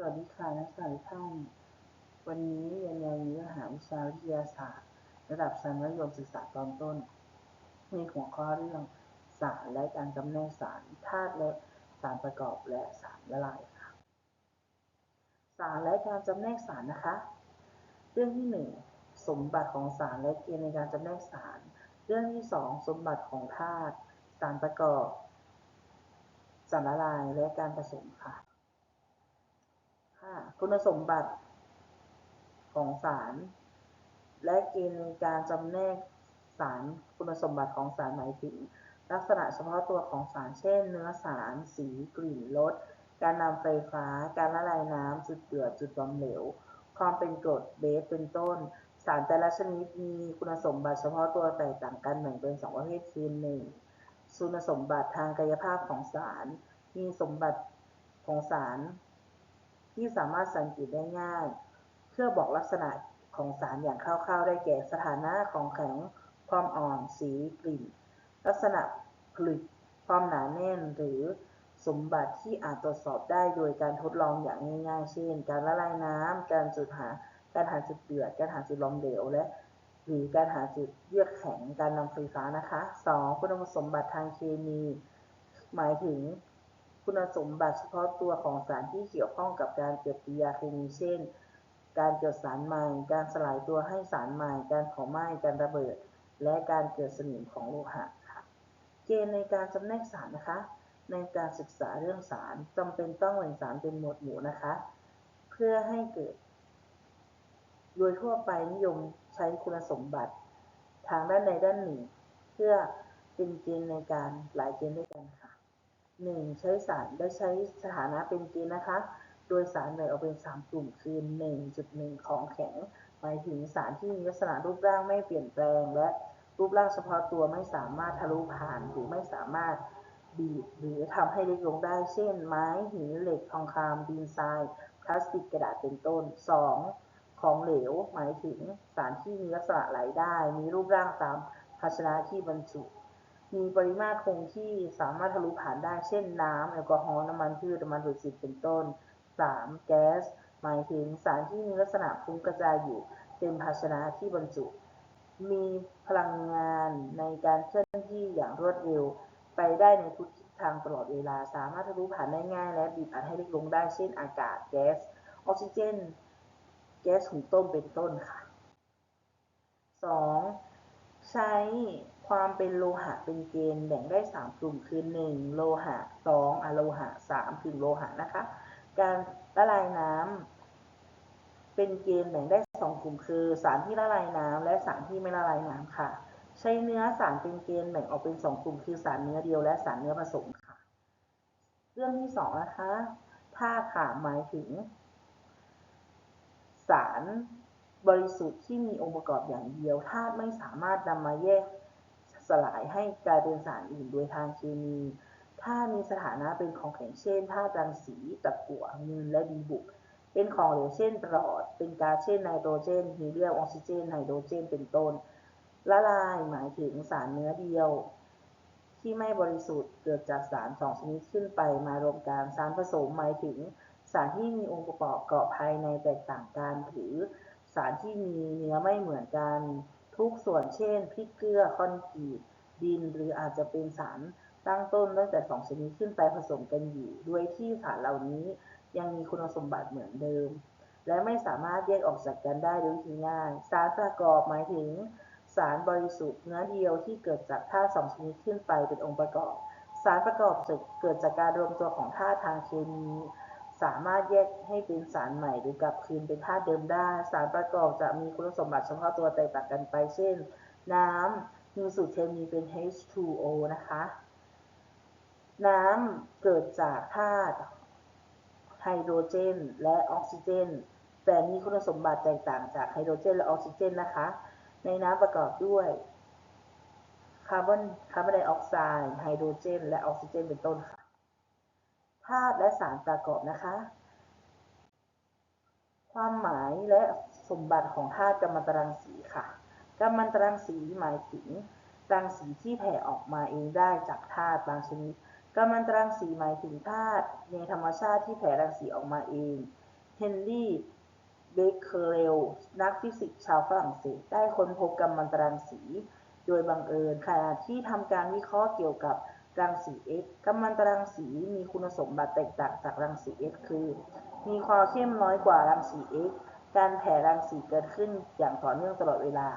สวัสดีค่ะนักศึกษาทุกท่าน วันนี้เรียนแนวเนื้อหาวิชาวิทยาศาสตร์ ระดับชั้นมัธยมศึกษาตอนต้น มีหัวข้อเรื่องสารและการจำแนกสารธาตุและสารประกอบและสารละลายค่ะ สารและการจำแนกสารนะคะ เรื่องที่หนึ่งสมบัติของสารและเกณฑ์ในการจำแนกสาร เรื่องที่สองสมบัติของธาตุ สารประกอบ สารละลายและการผสมค่ะ คุณสมบัติของสาร และเกณฑ์ในการจำแนกสารคุณสมบัติของสารหมายถึง ลักษณะเฉพาะตัวของสาร เช่น เนื้อสาร สี กลิ่น รส การนำไฟฟ้า การละลายน้ำ จุดเดือด จุดหลอมเหลว ความเป็นกรด เบส เป็นต้น สารแต่ละชนิดมีคุณสมบัติเฉพาะตัวแตกต่างกันแบ่งเป็นสองประเภทคือหนึ่งคุณสมบัติทางกายภาพของสาร มีสมบัติของสาร ที่สามารถสังเกตได้ง่าย เพื่อบอกลักษณะของสารอย่างคร่าวๆ ได้แก่สถานะของแข็ง ความอ่อน สี กลิ่น ลักษณะผลึก ความหนาแน่น หรือสมบัติที่อาจตรวจสอบได้โดยการทดลองอย่างง่ายๆ เช่น การละลายน้ำการจุดหา การหาจุดเดือด การหาจุดลอมเหลว และ หรือการหาจุดเยือกแข็ง การนำไฟฟ้านะคะ 2. คุณสมบัติทางเคมี หมายถึง คุณสมบัติเฉพาะตัวของสารที่เกี่ยวข้องกับการเกิดปฏิกิริยาเคมีเช่น การเกิดสารใหม่ การสลายตัวให้สารใหม่ การเผาไหม้ การระเบิด และการเกิดสนิมของโลหะค่ะ เกณฑ์ในการจำแนกสารนะคะ ในการศึกษาเรื่องสารจำเป็นต้องแบ่งสารเป็นหมวดหมู่นะคะ เพื่อให้เกิด โดยทั่วไปนิยมใช้คุณสมบัติ ทางด้านใดด้านหนึ่ง เพื่อเป็นเกณฑ์ในการหลายเกณฑ์ด้วยกันค่ะ 1. ใช้สารได้ใช้สถานะเป็นเกณฑ์นะคะ โดยสารแบ่งออกเป็น 3 กลุ่มคือ 1.1 ของแข็ง หมายถึงสารที่มีลักษณะรูปร่างไม่เปลี่ยนแปลง และรูปร่างเฉพาะตัวไม่สามารถทะลุผ่านหรือไม่สามารถบีบหรือทำให้เล็กลงได้ เช่น ไม้หินเหล็กทองคำดินทราย พลาสติกกระดาษเป็นต้น 2. ของเหลว หมายถึงสารที่มีลักษณะไหลได้ มีรูปร่างตามภาชนะที่บรรจุ มีปริมาตรคงที่สามารถทะลุผ่านได้ เช่นน้ำแอลกอฮอล์น้ำมันพืชน้ำมันเบนซินเป็นต้น 3. แก๊ส หมายถึงสารที่มีลักษณะฟุ้งกระจายอยู่เต็มภาชนะที่บรรจุ มีพลังงานในการเคลื่อนที่อย่างรวดเร็ว ไปได้ในทุกทิศทางตลอดเวลา สามารถทะลุผ่านได้ง่าย และบีบอัดให้เล็กลงได้ เช่น อากาศแก๊ส ออกซิเจน แก๊สหุงต้มเป็นต้นค่ะ 2. ใช้ ความเป็นโลหะเป็นเกณฑ์แบ่งได้ 3 กลุ่มคือ 1. โลหะ 2. อะโลหะ 3. กึ่งโลหะนะคะ การละลายน้ำเป็นเกณฑ์แบ่งได้ 2 กลุ่มคือ สารที่ละลายน้ำและสารที่ไม่ละลายน้ำค่ะ ใช้เนื้อสารเป็นเกณฑ์แบ่งออกเป็น 2 กลุ่ม คือสารเนื้อเดียวและสารเนื้อผสมค่ะ เรื่องที่ 2 นะคะธาตุค่ะหมายถึง สารบริสุทธิ์ที่มีองค์ประกอบอย่างเดียวธาตุไม่สามารถนำมาแยก สลายให้กลายเป็นสารอื่นโดยทางเคมีธาตุมีสถานะเป็นของแข็งเช่นธาตุรังสีตะกั่วเงินและดีบุก เป็นของเหลวเช่นปลอด เป็นก๊าซเช่นไนโตรเจนฮีเลียมออกซิเจนไฮโดรเจน เป็นต้น ละลายหมายถึงสารเนื้อเดียว ที่ไม่บริสุทธิ์เกิดจากสารสองชนิดขึ้นไปมารวมกันสารผสมหมายถึงสารที่มีองค์ประกอบเกาะภายในแตกต่างกันหรือสารที่มีเนื้อไม่เหมือนกัน ทุกส่วนเช่นพริกเกลือคอนกรีตดิน หรืออาจจะเป็นสารตั้งต้นตั้งแต่สองชนิดขึ้นไปผสมกันอยู่ ด้วยที่สารเหล่านี้ยังมีคุณสมบัติเหมือนเดิม และไม่สามารถแยกออกจากกันได้โดยวิธีง่าย สารประกอบหมายถึง สารบริสุทธิ์เนื้อเดียวที่เกิดจากธาตุสองชนิดขึ้นไปเป็นองค์ประกอบ สารประกอบเกิดจากการรวมตัวของธาตุทางเคมี สามารถแยกให้เป็นสารใหม่หรือกลับคืนเป็นธาตุเดิมได้ สารประกอบจะมีคุณสมบัติเฉพาะตัวแตกต่างกันไป เช่น น้ำมีสูตรเคมีเป็น H2O นะคะ น้ำเกิดจากธาตุไฮโดรเจน และออกซิเจน แต่มีคุณสมบัติแตกต่างจากไฮโดรเจน และออกซิเจนนะคะ ในน้ำประกอบด้วยคาร์บอนคาร์บอนไดออกไซด์ไฮโดรเจน และออกซิเจน เป็นต้นค่ะ ธาตุและสารประกอบนะคะ ความหมายและสมบัติของธาตุกัมมันตรังสีค่ะกัมมันตรังสีหมายถึงรังสีที่แผ่ออกมาเองได้จากธาตุบางชนิดกัมมันตรังสีหมายถึงธาตุในธรรมชาติที่แผ่รังสีออกมาเองเฮนรี่เบเคเรลนักฟิสิกส์ชาวฝรั่งเศสได้ค้นพบกัมมันตรังสี โดยบังเอิญขณะที่ทำการวิเคราะห์เกี่ยวกับ รังสี X กัมมันตรังสีมีคุณสมบัติแตกต่างจากรังสี X คือ มีความเข้มน้อยกว่ารังสี X การแผ่รังสีเกิดขึ้นอย่างต่อเนื่องตลอดเวลา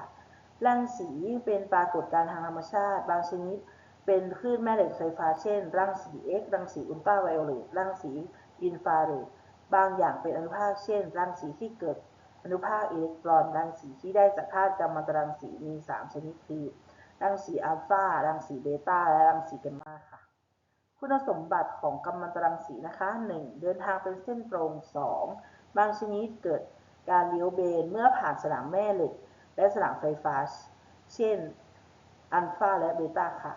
รังสีเป็นปรากฏการณ์ทางธรรมชาติ บางชนิด เป็นคลื่นแม่เหล็กไฟฟ้าเช่น รังสี X รังสีอุลตราไวโอเลตรังสีอินฟราเรดบางอย่างเป็นอนุภาคเช่น รังสีที่เกิดอนุภาคอิเล็กตรอนรังสีที่ได้จากธาตุกัมมันตรังสีมี 3 ชนิดคือ รังสีอัลฟารังสีเบต้า และรังสีแกมมาค่ะ คุณสมบัติของกัมมันตรังสีนะคะ 1. เดินทางเป็นเส้นตรง 2. บางชนิดเกิดการเลี้ยวเบนเมื่อผ่านสนามแม่เหล็ก และสนามไฟฟ้า เช่น อัลฟาและเบต้าค่ะ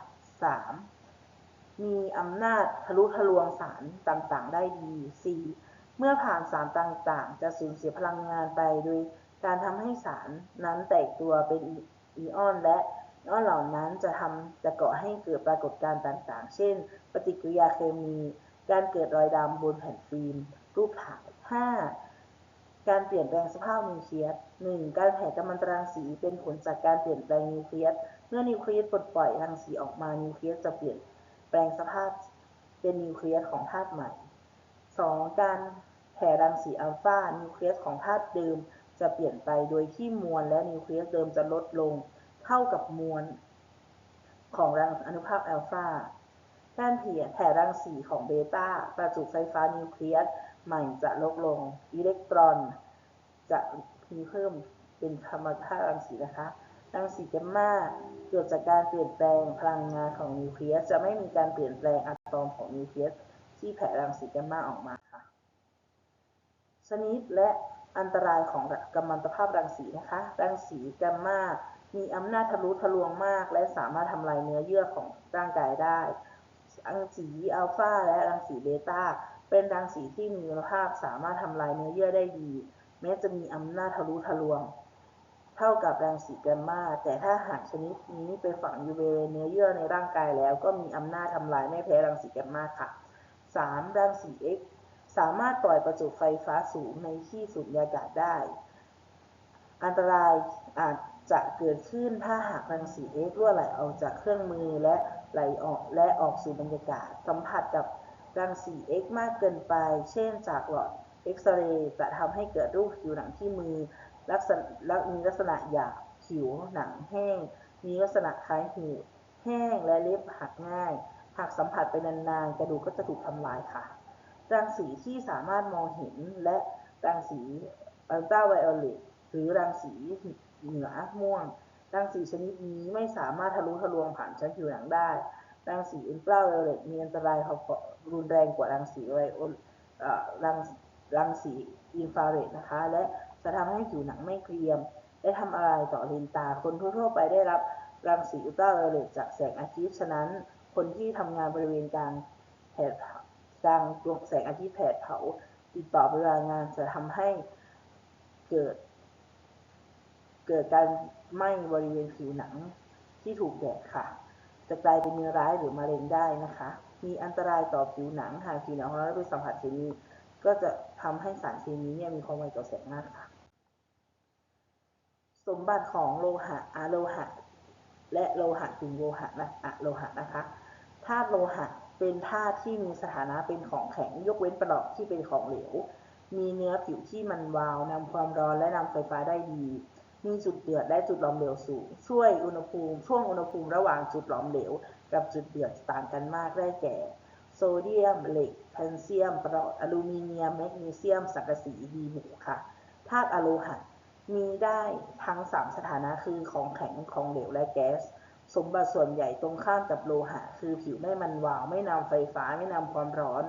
3. มีอำนาจทะลุทะลวงสารต่างๆ ได้ดี 4. เมื่อผ่านสารต่างๆ จะสูญเสียพลังงานไปโดยการทำให้สารนั้นแตกตัวเป็นอีออนและ อีออนเหล่านั้นจะทำจะก่อให้เกิดปรากฏการณ์ต่างๆ เช่น ปฏิกิริยาเคมี การเกิดรอยดำบนแผ่นฟิล์ม รูปถ่าย 5. การเปลี่ยนแปลงสภาพนิวเคลียส 1. การแผ่กัมมันตรังสีเป็นผลจากการเปลี่ยนแปลงนิวเคลียส เมื่อนิวเคลียสปลดปล่อยรังสีออกมา นิวเคลียสจะเปลี่ยนแปลงสภาพเป็นนิวเคลียสของธาตุใหม่ 2. การแผ่รังสีอัลฟา นิวเคลียสของธาตุเดิมจะเปลี่ยนไปโดยที่มวลและนิวเคลียสเดิมจะลดลง เท่ากับมวลของรังอนุภาคอัลฟาการแผ่แผ่รังสีของเบต้าประจุไฟฟ้านิวเคลียสใหม่จะลดลง อิเล็กตรอน จะมีเพิ่มเป็นธรรมชาติรังสีนะคะ รังสีแกมมาเกิดจากการเปลี่ยนแปลงพลังงานของนิวเคลียส จะไม่มีการเปลี่ยนแปลงอะตอมของนิวเคลียส ที่แผ่รังสีแกมมาออกมาค่ะ ชนิดและอันตรายของกัมมันตภาพรังสีนะคะ รังสีแกมมา มีอำนาจทะลุทะลวงมาก และสามารถทำลายเนื้อเยื่อของร่างกายได้ รังสีอัลฟาและรังสีเบต้าเป็นรังสีที่มีคุณภาพสามารถทำลายเนื้อเยื่อได้ดี แม้จะมีอำนาจทะลุทะลวง เท่ากับรังสีแกมมาแต่ถ้าหากชนิดนี้ไปฝังอยู่บริเวณเนื้อเยื่อในร่างกายแล้ว ก็มีอำนาจทำลายไม่แพ้รังสีแกมมาค่ะ 3. รังสี X สามารถปล่อยประจุไฟฟ้าสูงในที่สูญญากาศได้ อันตรายอาจ จะเกิดขึ้นถ้าหากรังสี X รั่วไหลออกจากเครื่องมือและไหลออกและออกสู่บรรยากาศ สัมผัสกับรังสี X มากเกินไป เช่น จากหลอดเอ็กซเรย์จะทำให้เกิดรูปผิวหนังที่มือลักษณะมีลักษณะหยาบผิวหนังแห้ง มีลักษณะคล้ายหูแห้งและเล็บหักง่าย หากสัมผัสไปนานๆ กระดูกก็จะถูกทำลายค่ะ รังสีที่สามารถมองเห็นและรังสีอัลตราไวโอเลตหรือรังสีเหนือม่วงรังสีชนิดนี้ไม่สามารถทะลุทะลวงผ่านชั้นผิวหนังได้รังสีอุลตราไวโอเลตมีอันตรายรุนแรงกว่ารังสีไวโอรังรังสีอินฟราเรดนะคะ และจะทำให้ผิวหนังไม่เกรียม ได้ทำอะไรต่อเลนตา คนทั่ว ๆ ไปได้รับรังสีอุลตราไวโอเลตจากแสงอาทิตย์ ฉะนั้น คนที่ทำงานบริเวณกลางแผดกลางดวงแสงอาทิตย์แผดเผาติดต่อเวลางานจะทำให้เกิด เกิดการไหม้บริเวณผิวหนังที่ถูกแดดค่ะ จะกลายเป็นเนื้อร้ายหรือมะเร็งได้นะคะ มีอันตรายต่อผิวหนังหากผิวหนังของเราได้ไปสัมผัสเคมีก็จะทำให้สารเคมีเนี่ยมีความไวต่อแสงมากค่ะ สมบัติของโลหะอะโลหะ และโลหะกลุ่มโลหะนะอะโลหะนะคะธาตุโลหะเป็นธาตุที่มีสถานะเป็นของแข็งยกเว้นประหลอดที่เป็นของเหลว มีเนื้อผิวที่มันวาวนำความร้อนและนำไฟฟ้าได้ดี มีจุดเดือดและจุดหลอมเหลวสูง ช่วยอุณหภูมิ ช่วงอุณหภูมิระหว่างจุดหลอมเหลว กับจุดเดือดต่างกันมากได้แก่ โซเดียม เหล็กแคลเซียมปรอลูมิเนียม แมกนีเซียม สังกะสีดีบุกค่ะ ธาตุอโลหะ มีได้ทั้ง 3 สถานะคือของแข็ง ของเหลว และแก๊ส สมบัติส่วนใหญ่ตรงข้ามกับโลหะ คือผิวไม่มันวาว ไม่นำไฟฟ้า ไม่นำความร้อน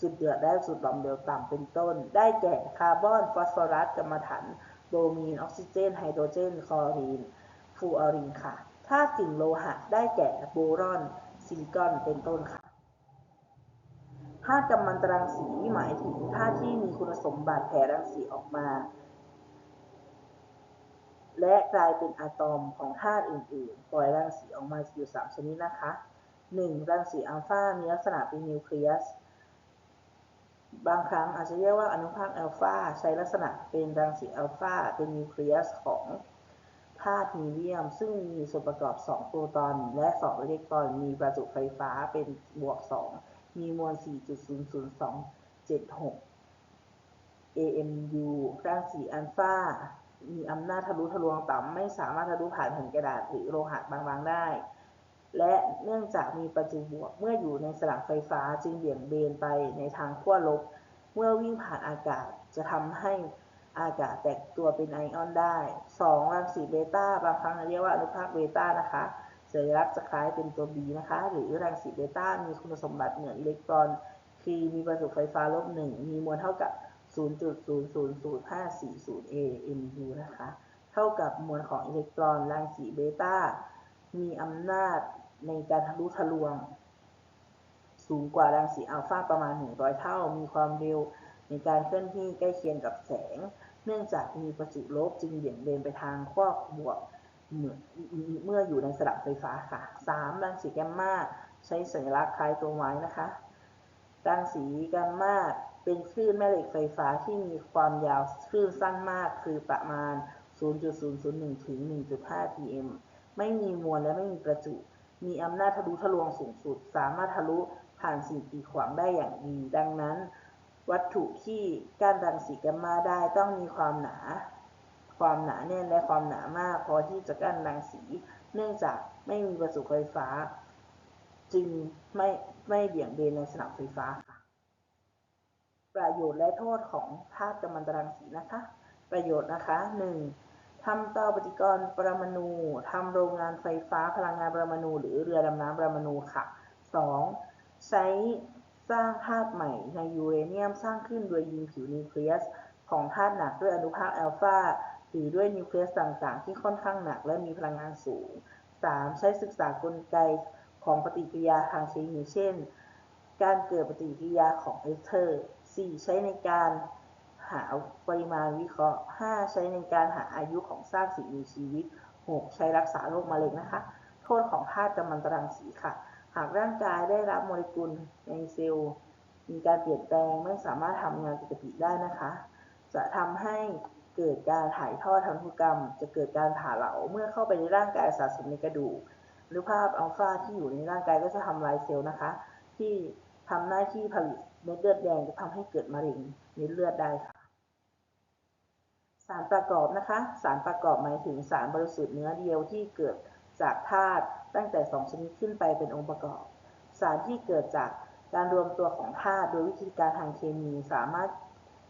จุดเดือดและจุดหลอมเหลวต่ำเป็นต้น ได้แก่คาร์บอน ฟอสฟอรัส กัมมันถัน โบรมีน ออกซิเจน ไฮโดรเจน คลอรีน ฟูออรีนค่ะธาตุกึ่งโลหะได้แก่โบรอน ซิลิคอน เป็นต้นค่ะธาตุกัมมันตรังสีหมายถึงธาตุที่มีคุณสมบัติแผ่รังสีออกมา และกลายเป็นอะตอมของธาตุอื่น ๆ ปล่อยรังสีออกมาอยู่ 3 ชนิดนะคะ 1. รังสีอัลฟามีลักษณะเป็นนิวเคลียส บางครั้งอาจจะเรียกว่าอนุภาคอัลฟาใช้ลักษณะเป็นรังสีอัลฟาเป็นนิวเคลียสของธาตุฮีเลียม ซึ่งมีส่วนประกอบ 2 โปรตอน และ 2 อิเล็กตรอน มีประจุไฟฟ้าเป็นบวก 2 มีมวล 4.00276 AMU รังสีอัลฟามีอำนาจทะลุทะลวงต่ำไม่สามารถทะลุผ่านแผ่นกระดาษหรือโลหะบางๆได้ และเนื่องจากมีประจุบวก เมื่ออยู่ในสลักไฟฟ้าจึงเบี่ยงเบนไปในทางขั้วลบ เมื่อวิ่งผ่านอากาศจะทำให้อากาศแตกตัวเป็นไอออนได้ 2. รังสีเบต้าบางครั้งเรียกว่าอนุภาคเบต้านะคะสัญลักษณ์จะคล้ายเป็นตัว B นะคะ หรือรังสีเบต้ามีคุณสมบัติเหมือนอิเล็กตรอน คือมีประจุไฟฟ้าลบหนึ่งมีมวลเท่ากับ 0.0000540 AMU นะคะ เท่ากับมวลของอิเล็กตรอนรังสีเบต้า มีอำนาจในการทะลุทะลวง สูงกว่ารังสีอัลฟาประมาณ 100 เท่า มีความเร็วในการเคลื่อนที่ใกล้เคียงกับแสง เนื่องจากมีประจุลบจึงเบี่ยงเบนไปทางขั้วบวกเมือนเมื่ออยู่ในสลับไฟฟ้าค่ะ 3. รังสีแกมมาใช้สัญลักษณ์คล้ายตัวไม้นะคะ รังสีแกมมาเป็นคลื่นแม่เหล็กไฟฟ้าที่มีความยาวคลื่นสั้นมากคือประมาณ 0.001 ถึง 1.5 pm ไม่มีมวลและไม่มีประจุ มีอำนาจทะลุทะลวงสูงสุด สามารถทะลุผ่านสิ่งกีดขวางได้อย่างดี ดังนั้น วัตถุที่กั้นรังสีแกมมาได้ต้องมีความหนา ความหนาแน่นและความหนามาก พอที่จะกั้นรังสี เนื่องจากไม่มีประจุไฟฟ้า จึงไม่ไม่เบี่ยงเบนในสนามไฟฟ้าค่ะประโยชน์และโทษของธาตุกัมมันตรังสีนะคะ ประโยชน์นะคะ 1. ทำเตาปฏิกรณ์ปรมาณูทำโรงงานไฟฟ้าพลังงานปรมาณูหรือเรือดำน้ำปรมาณูค่ะ 2. ใช้สร้างธาตุใหม่ในยูเรเนียมสร้างขึ้นโดยยิงผิวนิวเคลียสของธาตุหนักด้วยอนุภาคอัลฟาหรือด้วยนิวเคลียสต่างๆ ที่ค่อนข้างหนักและมีพลังงานสูง 3. ใช้ศึกษากลไกของปฏิกิริยาทางเคมีเช่น การเกิดปฏิกิริยาของเอสเทอร์ 4. ใช้ในการ หาปริมาณวิเคราะห์ 5. ใช้ในการหาอายุของซากสิ่งมีชีวิต 6. ใช้รักษาโรคมะเร็งนะคะ โทษของธาตุกัมมันตรังสีค่ะ หากร่างกายได้รับโมเลกุลในเซลล์มีการเปลี่ยนแปลงไม่สามารถทำงานปกติได้นะคะ จะทำให้เกิดการถ่ายทอดทางพันธุกรรม จะเกิดการผ่าเหลาเมื่อเข้าไปในร่างกายสะสมในกระดูกหรือภาพอัลฟาที่อยู่ในร่างกายก็จะทำลายเซลล์นะคะ ที่ทำหน้าที่ผลิตเม็ดเลือดแดงจะทำให้เกิดมะเร็งเม็ดเลือดได้ค่ะ สารประกอบนะคะ สารประกอบหมายถึงสารบริสุทธิ์เนื้อเดียวที่เกิดจากธาตุตั้งแต่ 2 ชนิดขึ้นไปเป็นองค์ประกอบ สารที่เกิดจากการรวมตัวของธาตุโดยวิธีการทางเคมีสามารถ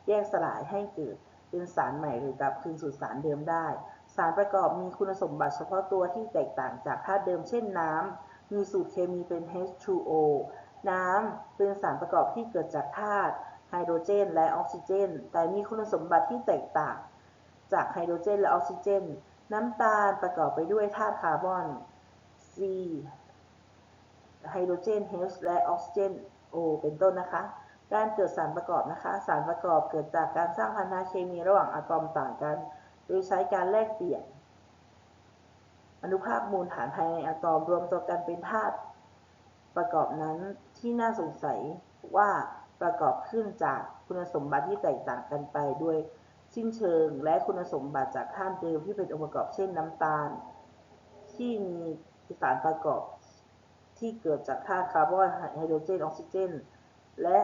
แยกสลายให้เกิดเป็นสารใหม่หรือกลับคืนสู่สารเดิมได้ สารประกอบมีคุณสมบัติเฉพาะตัวที่แตกต่างจากธาตุเดิมเช่นน้ำมีสูตรเคมีเป็น H2O น้ำเป็นสารประกอบที่เกิดจากธาตุไฮโดรเจน และออกซิเจน แต่มีคุณสมบัติที่แตกต่าง จากไฮโดรเจนและออกซิเจน น้ำตาลประกอบไปด้วยธาตุคาร์บอน C ไฮโดรเจน H และออกซิเจน O เป็นต้นนะคะ การเกิดสารประกอบนะคะ สารประกอบเกิดจากการสร้างพันธะเคมีระหว่างอะตอมต่างกัน โดยใช้การแลกเปลี่ยน อนุภาคมูลฐานภายในอะตอมรวมตัวกันเป็นธาตุประกอบนั้นที่น่าสงสัยว่าประกอบขึ้นจากคุณสมบัติที่แตกต่างกันไปด้วย สิ้นเชิง และคุณสมบัติจากธาตุเดิมที่เป็นองค์ประกอบเช่นน้ำตาล ที่มีสารประกอบที่เกิดจากธาตุคาร์บอนไฮโดรเจนออกซิเจน และ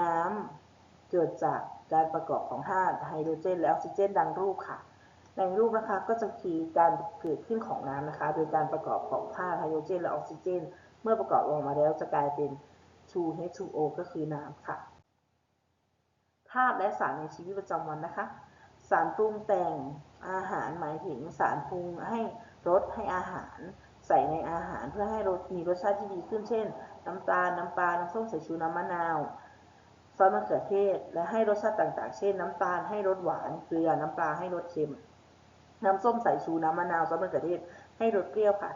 น้ำเกิดจากการประกอบของธาตุไฮโดรเจน และออกซิเจนดังรูปค่ะในรูปนะคะก็จะคือการเกิดขึ้นของน้ำนะคะ โดยการประกอบของธาตุไฮโดรเจน และออกซิเจน เมื่อประกอบออกมาแล้วจะกลายเป็น 2H2O ก็คือน้ำค่ะ ธาตุและสารในชีวิตประจำวันนะคะ สารปรุงแต่งอาหารหมายถึงสารปรุงให้รสให้อาหารใส่ในอาหารเพื่อให้รสมีรสชาติที่ดีขึ้น เช่น น้ำตาล น้ำปลา น้ำส้มสายชู น้ำมะนาว ซอสมะเขือเทศ และให้รสชาติต่างๆ เช่น น้ำตาลให้รสหวาน เกลือ น้ำปลาให้รสเค็ม น้ำส้มสายชู น้ำมะนาว ซอสมะเขือเทศ ให้รสเปรี้ยวค่ะ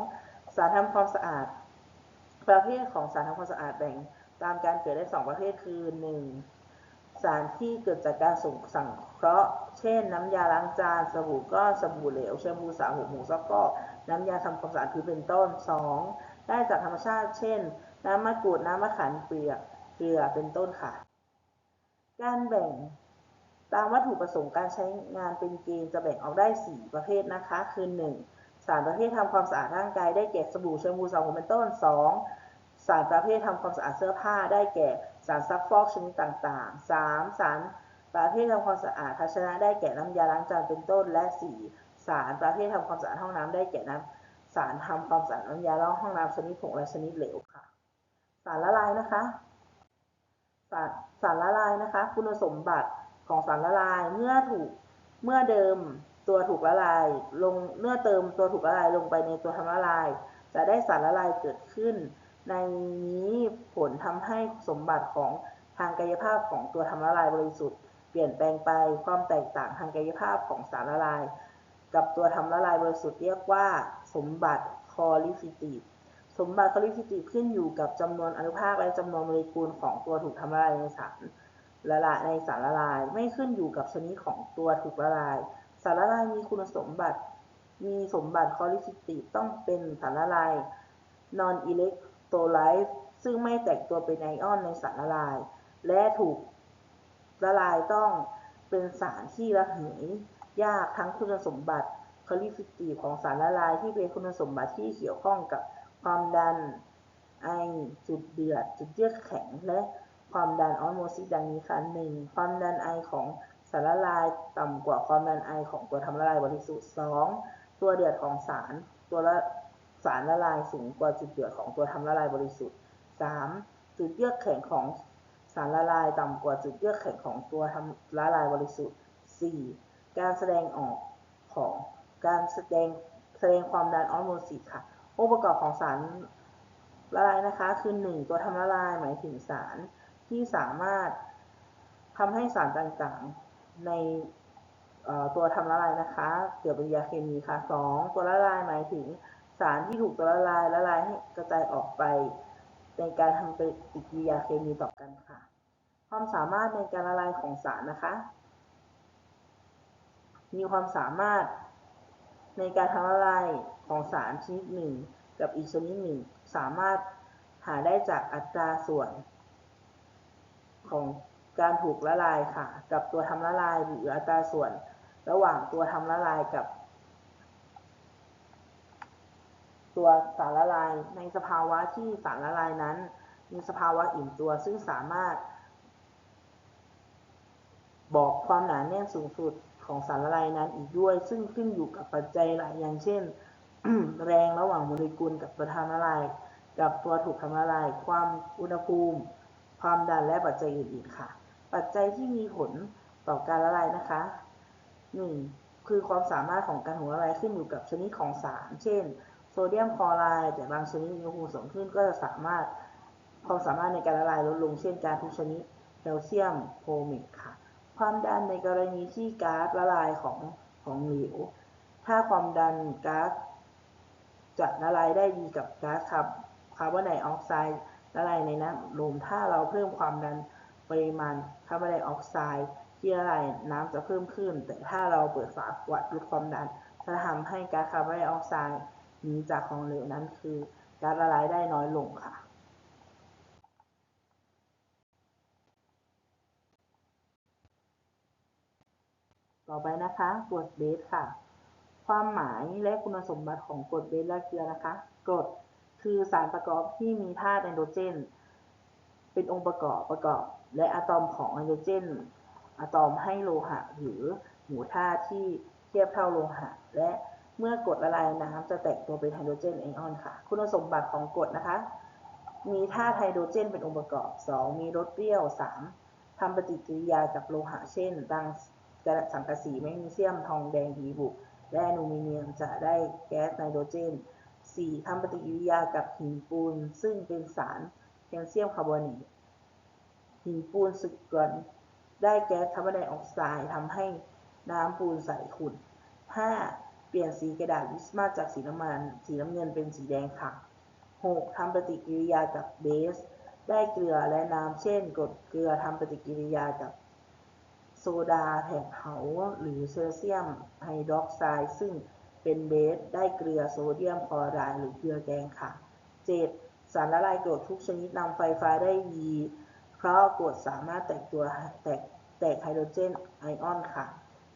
2. สารทำความสะอาด ประเภทของสารทำความสะอาดแบ่งตามการเกิดได้ 2 ประเภทคือ 1. สารที่เกิดจากการส่งสังเคราะห์ เช่น น้ำยาล้างจาน สบู่ก้อนสบู่เหลวแชมพูสระผมหมูซอกก็น้ำยาทำความสะอาดคือเป็นต้น 2. ได้จากธรรมชาติ เช่น น้ำมะกรูด น้ำมะขามเปียก เกลือ เป็นต้นค่ะ การแบ่งตามวัตถุประสงค์การใช้งานเป็นเกณฑ์จะแบ่งออกได้ 4 ประเภทนะคะ คือ 1. สารประเภททำความสะอาดร่างกายได้แก่สบู่แชมพูสระผมเป็นต้น 2. สารประเภททำความสะอาดเสื้อผ้าได้แก่ สารซักฟอกชนิดต่างๆ 3. สารประเภททำความสะอาดภาชนะได้แก่น้ำยาล้างจานเป็นต้น และ 4. สารประเภททำความสะอาดห้องน้ำได้แก่น้ำสารทำความสะอาดน้ำยาล้างห้องน้ำชนิดผงและชนิดเหลวค่ะ สารละลายนะคะสารสารละลายนะคะ คุณสมบัติของสารละลายเมื่อถูกเมื่อเดิมตัวถูกละลายลงเมื่อเติมตัวถูกละลายลงไปในตัวทำละลาย จะได้สารละลายเกิดขึ้น ในนี้ผลทำให้สมบัติของทางกายภาพของตัวทำละลายบริสุทธิ์ เปลี่ยนแปลงไปความแตกต่างทางกายภาพของสารละลาย กับตัวทำละลายบริสุทธิ์เรียกว่า สมบัติคอลิฟิติฟสมบัติคอลิฟิติฟขึ้นอยู่กับจำนวนอนุภาคและจำนวนโมเลกุลของตัวถูกทำละลายในสารละลายในสารละลายไม่ขึ้นอยู่กับชนิดของตัวถูกละลาย สารละลายมีคุณสมบัติ มีสมบัติคอลิฟิติฟต้องเป็นสารละลายนอนอิเล็ก non electrolyte ซึ่งไม่แตกตัวเป็นไอออนในสารละลาย และถูกละลายต้องเป็นสารที่ระเหยยากทั้งคุณสมบัติคลิฟิติฟของสารละลายที่เป็นคุณสมบัติที่เกี่ยวข้องกับความดันไอจุดเดือด จุดเยือกแข็ง และความดันออสโมซิสดังนี้ค่ะหนึ่งความดันไอของสารละลายต่ำกว่าความดันไอของตัวทำละลายบริสุทธิ์สองตัวเดือดของสารตัวละ สารละลายสูงกว่าจุดเดือดของตัวทำละลายบริสุทธิ์สามจุดเยือกแข็งของสารละลายต่ำกว่าจุดเยือกแข็งของตัวทำละลายบริสุทธิ์ 4. การแสดงออกของการแสดงแสดงความดันออสโมซิสค่ะ องค์ประกอบของสารละลายนะคะ คือ 1 ตัวทำละลายหมายถึงสารที่สามารถทำให้สารต่างๆในตัวทำละลายนะคะ เกี่ยวกับยาเคมีค่ะ 2. ตัวละลายหมายถึง สารที่ถูกตัวละลายละลายให้กระจายออกไป ในการทำปฏิกิริยาเคมีต่อกันค่ะ ความสามารถในการละลายของสารนะคะ มีความสามารถในการทำละลายของสารชนิดหนึ่ง กับอีกชนิดหนึ่ง สามารถหาได้จากอัตราส่วน ของการถูกละลายค่ะ กับตัวทำละลายหรืออัตราส่วน ระหว่างตัวทำละลายกับ ตัวสารละลายในสภาวะที่สารละลายนั้น มีสภาวะอิ่มตัวซึ่งสามารถ บอกความหนาแน่นสูงสุดของสารละลายนั้นอีกด้วย ซึ่งขึ้นอยู่กับปัจจัยหลายอย่างเช่น แรงระหว่างโมเลกุลกับตัวทำละลาย กับตัวถูกทำละลาย ความอุณหภูมิ ความดันและปัจจัยอื่นๆค่ะ ปัจจัยที่มีผลต่อการละลายนะคะ 1. คือความสามารถของการถูกละลายขึ้นอยู่กับชนิดของสาร เช่น โซเดียมคลอไรด์แต่บางชนิดมีอุณหภูมิสูงขึ้นก็จะสามารถความสามารถในการละลายลดลงเช่นการทุกชนิดแคลเซียมโพมิกค่ะ ความดันในกรณีที่ก๊าซละลายของของเหลวถ้าความดันก๊าซจะละลายได้ดีกับก๊าซคาร์บอนไดออกไซด์ละลายในน้ำลมถ้าเราเพิ่มความดันปริมาณคาร์บอนไดออกไซด์ที่ละลายน้ำจะเพิ่มขึ้น แต่ถ้าเราเปิดฝาขวดลดความดันจะทำให้ก๊าซคาร์บอนไดออกไซด์ นีจากของเหลวนั้นคือก๊าซละลายได้น้อยลงค่ะต่อไปนะคะกรดเบสค่ะ ความหมายและคุณสมบัติของกรดเบสและเกลือนะคะกรดคือสารประกอบที่มีธาตุไนโตรเจน เป็นองค์ประกอบประกอบ และอะตอมของไนโตรเจนอะตอมให้โลหะหรือหมู่ธาตุที่เทียบเท่าโลหะ และ เมื่อกรดละลายน้ำจะแตกตัวเป็นไฮโดรเจนไอออนค่ะ คุณสมบัติของกรดนะคะ มีธาตุไฮโดรเจนเป็นองค์ประกอบ 2 มีรสเปรี้ยว 3ทำปฏิกิริยากับโลหะเช่นดังสังกะสีแมกนีเซียมทองแดงดีบุกและอลูมิเนียมจะได้แก๊สไนโตรเจน 4. ทำปฏิกิริยากับหินปูน ซึ่งเป็นสารแคลเซียมคาร์บอเนตหินปูนสึกก่อนได้แก๊สคาร์บอนไดออกไซด์ทำให้น้ำปูนใสขุ่น 5. เปลี่ยนสีกระดาษวิสมาจากสีน้ำมัน สีน้ำเงินเป็นสีแดงค่ะ 6. ทำปฏิกิริยากับเบส ได้เกลือและน้ำเช่นกรดเกลือทำปฏิกิริยากับโซดาแผ่นเผาหรือเซลเซียมไฮดรอกไซด์ซึ่งเป็นเบส ได้เกลือโซเดียมคลอไรด์หรือเกลือแกงค่ะ 7. สารละลายกรดทุกชนิดนำไฟฟ้าได้ดี เพราะกรดสามารถแตกตัวแตกแตกไฮโดรเจนไอออนค่ะ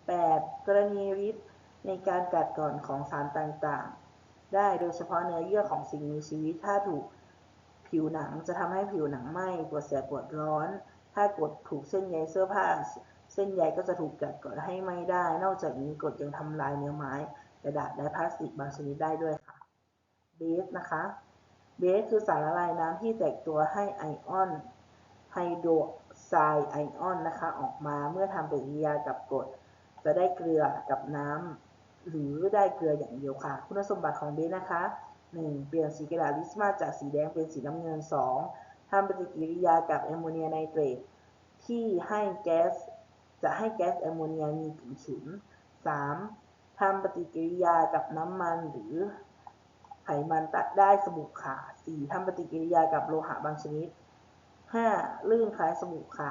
8. กรณีฤทธิ์ ในการกัดกร่อนของสารต่างๆ ได้โดยเฉพาะเนื้อเยื่อของสิ่งมีชีวิต ถ้าถูกผิวหนังจะทำให้ผิวหนังไหม้ปวดแสบปวดร้อน ถ้ากดถูกเส้นใยเสื้อผ้า เส้นใยก็จะถูกกัดกร่อนให้ไหม้ได้ นอกจากนี้กดยังทำลายเนื้อไม้กระดาษและพลาสติกบางชนิดได้ด้วยค่ะเบสนะคะเบสคือสารละลายน้ำที่แตกตัวให้ไอออนไฮโดรไซด์ไอออนนะคะ ออกมาเมื่อทำปฏิกิริยากับกรดจะได้เกลือกับน้ำ หรือได้เกลืออย่างเดียวค่ะ คุณสมบัติของเบสนะคะ 1. เปลี่ยนสีกระดาษลิสมาจากสีแดงเป็นสีน้ำเงิน 2. ทำปฏิกิริยากับแอมโมเนียไนเตรตที่ให้แก๊สจะให้แก๊สแอมโมเนียมีกลิ่นฉุน 3. ทำปฏิกิริยากับน้ำมันหรือไขมันตัดได้สบู่ขา 4. ทำปฏิกิริยากับโลหะบางชนิด 5. ลื่นคล้ายสบู่ขา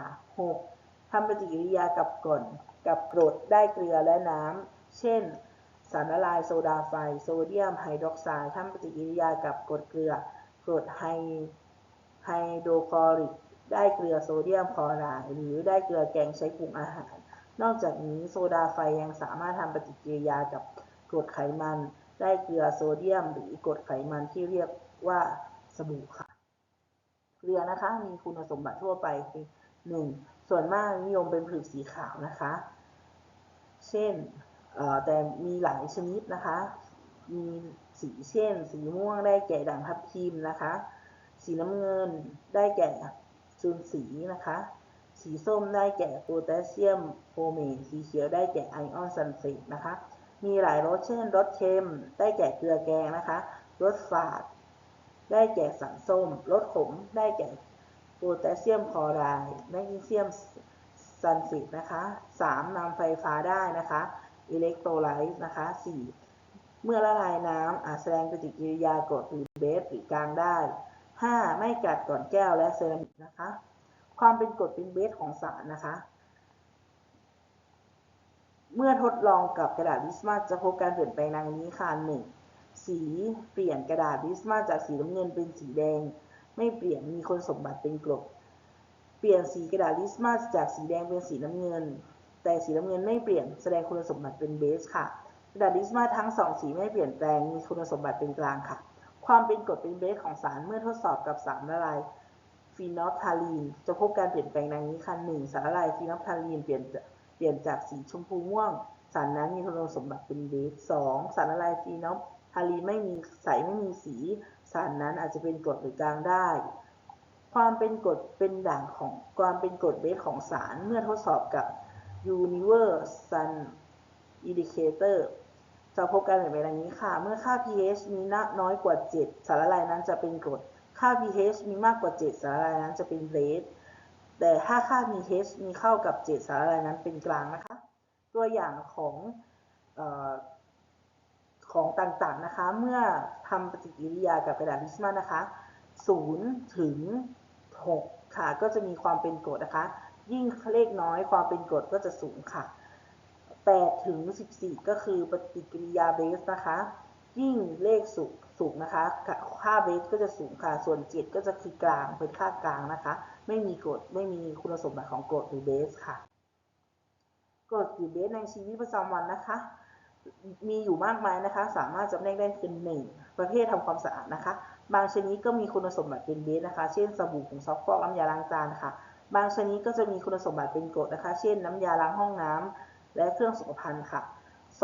6. ทำปฏิกิริยากับกรดกับกรดได้เกลือและน้ำ เช่น สารละลายโซดาไฟ โซเดียมไฮดรอกไซด์ทำปฏิกิริยากับกรดเกลือกรดไฮไฮโดรคลอริก ได้เกลือโซเดียมคลอไรด์หรือได้เกลือแกงใช้ปรุงอาหาร นอกจากนี้โซดาไฟยังสามารถทำปฏิกิริยากับกรดไขมัน ได้เกลือโซเดียม หรือกรดไขมันที่เรียกว่าสบู่ค่ะ เกลือนะคะมีคุณสมบัติทั่วไปคือ 1. ส่วนมากนิยมเป็นผลึกสีขาวนะคะ เช่น แต่มีหลายชนิดนะคะ มีสีเช่น สีม่วงได้แก่ด่างทับทิมนะคะ สีน้ำเงินได้แก่จูนสีนะคะ สีส้มได้แก่โพแทสเซียมโพเมตสีเขียวได้แก่ไอออนซัลเฟตนะคะ มีหลายรสเช่นรสเค็มได้แก่เกลือแกงนะคะ รสฝาด ได้แก่สันส้ม รสขมได้แก่โพแทสเซียมคลอไรด์แมกนีเซียมซัลเฟตนะคะ 3. นำไฟฟ้าได้นะคะ อิเล็กโทรไลต์นะคะ 4. เมื่อละลายน้ำอาจแสดงปฏิกิริยากรดหรือเบสหรือกลางได้ 5. ไม่กัดก่อนแก้วและเซรามิกนะคะ ความเป็นกรดเป็นเบสของสารนะคะ เมื่อทดลองกับกระดาษลิสมาจะพบการเปลี่ยนแปลงดังนี้ค่ะ 1. สีเปลี่ยนกระดาษลิสมาจากสีน้ำเงินเป็นสีแดง ไม่เปลี่ยนมีคุณสมบัติเป็นกรดเปลี่ยนสีกระดาษลิสมาจากสีแดงเป็นสีน้ำเงิน แต่สีน้ำเงินไม่เปลี่ยนแสดงคุณสมบัติเป็นเบสค่ะกระดาษลิสมาทั้งสองสีไม่เปลี่ยนแปลงมีคุณสมบัติเป็นกลางค่ะ ความเป็นกรดเป็นเบสของสารเมื่อทดสอบกับสารละลายฟีนอลทาลีนจะพบการเปลี่ยนแปลงดังนี้ค่ะ 1. สารละลายฟีนอลทาลีนเปลี่ยนจากเปลี่ยนจากสีชมพูม่วง สารนั้นมีคุณสมบัติเป็นเบส 2. สารละลายฟีนอลทาลีนไม่มีใสไม่มีสี สารนั้นอาจจะเป็นกรดหรือกลางได้ความเป็นกรดเป็นด่างของความเป็นกรดเบสของสารเมื่อทดสอบกับ Universe Sun Indicator จะพบการเปลี่ยนแปลงดังนี้ค่ะ เมื่อค่า pH มีน้อยกว่า 7 สารละลายนั้นจะเป็นกรด ค่า pH มีมากกว่า 7 สารละลายนั้นจะเป็นเบสแต่ถ้าค่า pH มีเข้ากับ 7 สารละลายนั้นเป็นกลางนะคะ ตัวอย่างของออของต่างๆนะคะ เมื่อทำปฏิกิริยากับกระดาษลิสมานะคะ0ถึง6ค่ะ ก็จะมีความเป็นกรดนะคะ ยิ่งเลขน้อยความเป็นกรดก็จะสูงค่ะ8ถึง 14 ก็คือปฏิกิริยาเบสนะคะ ยิ่งเลขสูงสูงนะคะ ค่าเบสก็จะสูงค่ะ ส่วน 7 ก็จะคือกลางเป็นค่ากลางนะคะ ไม่มีกรดไม่มีคุณสมบัติของกรดหรือเบสค่ะกรดหรือเบสในชีวิตประจำวันนะคะ มีอยู่มากมายนะคะ สามารถจำแนกได้เป็นหนึ่งประเภททำความสะอาดนะคะ บางชนิดก็มีคุณสมบัติเป็นเบสนะคะ เช่นสบู่ผงซักฟอกน้ำยาล้างจานค่ะ บางชนิดก็จะมีคุณสมบัติเป็นกรดนะคะ เช่น น้ำยาล้างห้องน้ำและเครื่องสุขภัณฑ์ค่ะ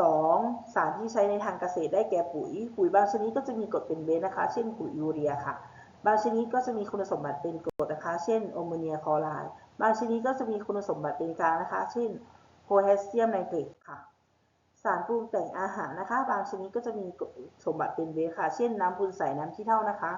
2. สารที่ใช้ในทางเกษตรได้แก่ปุ๋ย ปุ๋ยบางชนิดก็จะมีกรดเป็นเบสนะคะ เช่นปุ๋ยยูเรียค่ะ บางชนิดก็จะมีคุณสมบัติเป็นกรดนะคะ เช่นโอมโมเนียคลอไรด์บางชนิดก็จะมีคุณสมบัติเป็นกลางนะคะ เช่นโพแทสเซียมไนเตรตค่ะ สารปรุงแต่งอาหารนะคะ บางชนิดก็จะมีสมบัติเป็นเบสค่ะ เช่นน้ำพุนใสน้ำขี้เถ้านะคะ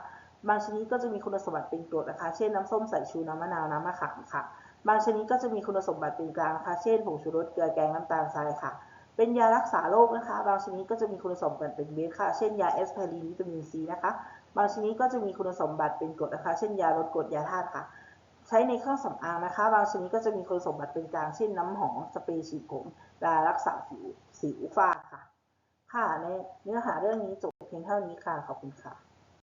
บางชนิดก็จะมีคุณสมบัติเป็นกรดนะคะ เช่นน้ำส้มสายชูน้ำมะนาวน้ำมะขามค่ะ บางชนิดก็จะมีคุณสมบัติเป็นกลางนะคะ เช่นผงชูรสเกลือแกงน้ำตาลทรายค่ะ เป็นยารักษาโรคนะคะ บางชนิดก็จะมีคุณสมบัติเป็นเบสค่ะ เช่นยาแอสไพรินวิตามินซีนะคะ บางชนิดก็จะมีคุณสมบัติเป็นกรดนะคะ เช่นยาลดกรดยาธาตุค่ะ ใช้ในเครื่องสำอางนะคะ บางชนิดก็จะมีคุณสมบัติเป็นกลาง เช่นน้ำหอม สเปรย์ฉีดผมยารักษาสิวสิวฝ้าค่ะ ค่ะ ในเนื้อหาเรื่องนี้จบเพียงเท่านี้ค่ะ ขอบคุณค่ะ